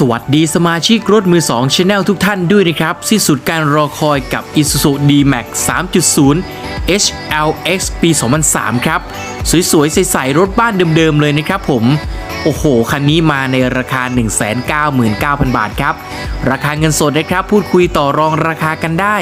สวัสดีสมาชิกรถมือ2 Channel ทุกท่านด้วยนะครับ สิ้นสุดการรอคอยกับ Isuzu D-Max 3.0 HLX ปี 2003 ครับ สวย ๆ ใส ๆ รถบ้านเดิม ๆ เลยนะครับผม โอ้โห คันนี้มาในราคา 199,000 บาทครับ ราคาเงินสดนะครับ พูดคุยต่อรองราคากันได้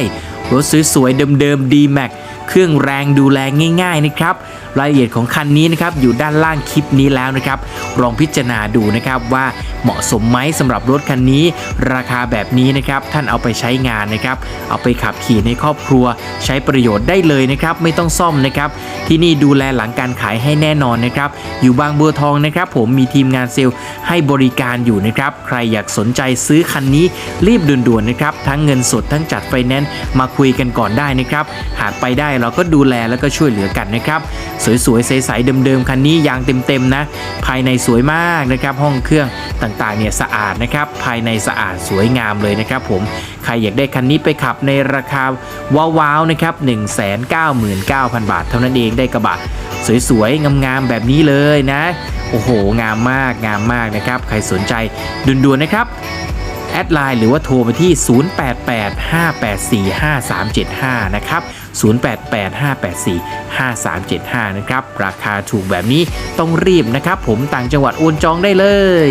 รถสวย ๆ เดิม ๆ D-Max เครื่องแรงดูแลง่าย ๆ นะครับ รายละเอียดของคันนี้นะครับอยู่ด้านล่างคลิปนี้แล้วนะครับลองพิจารณาดูนะครับว่าเหมาะสมไหมสำหรับรถคันนี้ ราคาแบบนี้นะครับท่านเอาไปใช้งานนะครับ เอาไปขับขี่ในครอบครัว ใช้ประโยชน์ได้เลยนะครับ ไม่ต้องซ่อมนะครับ ที่นี่ดูแลหลังการขายให้แน่นอนนะครับ อยู่บางบัวทองนะครับ ผมมีทีมงานเซลล์ให้บริการอยู่นะครับ ใครอยากสนใจซื้อคันนี้รีบด่วนๆนะครับ ทั้งเงินสดทั้งจัดไฟแนนซ์มาคุยกันก่อนได้นะครับ หากไปได้เราก็ดูแลแล้วก็ช่วยเหลือกันนะครับ สวยๆใสๆเดิมๆคันนี้ยางเต็มๆนะ ภายในสวยมากนะครับห้องเครื่องต่างๆเนี่ยสะอาดนะครับ ภายในสะอาดสวยงามเลยนะครับผมใครอยากได้คันนี้ไปขับในราคาว้าวๆนะครับ199,000 บาท เท่านั้นเองได้กระบะสวยๆ งามๆ แบบนี้เลยนะ โอ้โห งามมาก งามมากนะครับ ใครสนใจด่วนๆ นะครับ แอดไลน์หรือว่าโทรไปที่ 0885845375 นะครับ 0885845375 นะครับ ราคาถูกแบบนี้ต้องรีบนะครับ ผมต่างจังหวัดโอนจองได้เลย